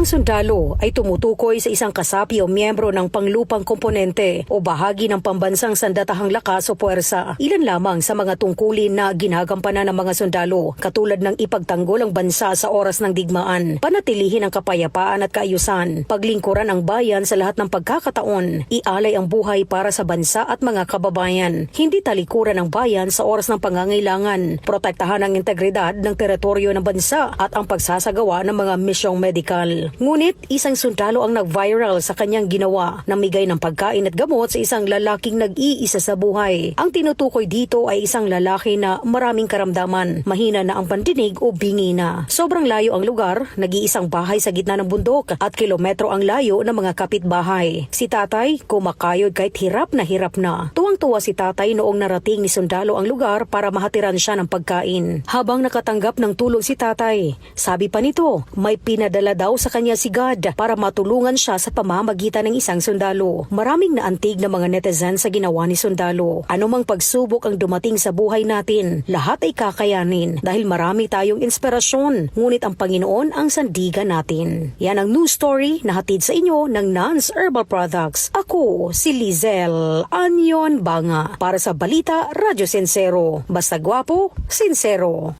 Ang sundalo ay tumutukoy sa isang kasapi o miyembro ng panglupang komponente o bahagi ng pambansang sandatahang lakas o puwersa. Ilan lamang sa mga tungkulin na ginagampanan ng mga sundalo katulad ng ipagtanggol ang bansa sa oras ng digmaan, panatilihin ang kapayapaan at kaayusan, paglingkuran ang bayan sa lahat ng pagkakataon, ialay ang buhay para sa bansa at mga kababayan, hindi talikuran ang bayan sa oras ng pangangailangan, protektahan ang integridad ng teritoryo ng bansa at ang pagsasagawa ng mga misyong medikal. Ngunit isang sundalo ang nag-viral sa kanyang ginawa, namigay ng pagkain at gamot sa isang lalaking nag-iisa sa buhay. Ang tinutukoy dito ay isang lalaki na maraming karamdaman, mahina na ang pandinig o bingi na. Sobrang layo ang lugar, nag-iisang bahay sa gitna ng bundok at kilometro ang layo ng mga kapitbahay. Si tatay, kumakayod kahit hirap na hirap na. Tuwang-tuwa si tatay noong narating ni sundalo ang lugar para mahatiran siya ng pagkain. Habang nakatanggap ng tulong si tatay, sabi pa nito, may pinadala daw sa kanya si God para matulungan siya sa pamamagitan ng isang sundalo. Maraming naantig na mga netizen sa ginawa ni sundalo. Anumang pagsubok ang dumating sa buhay natin, lahat ay kakayanin dahil marami tayong inspirasyon. Ngunit ang Panginoon ang sandigan natin. Yan ang news story na hatid sa inyo ng Nans Herbal Products. Ako si Lizel Anyon Banga para sa Balita Radyo Sensero. Basta gwapo, sincero.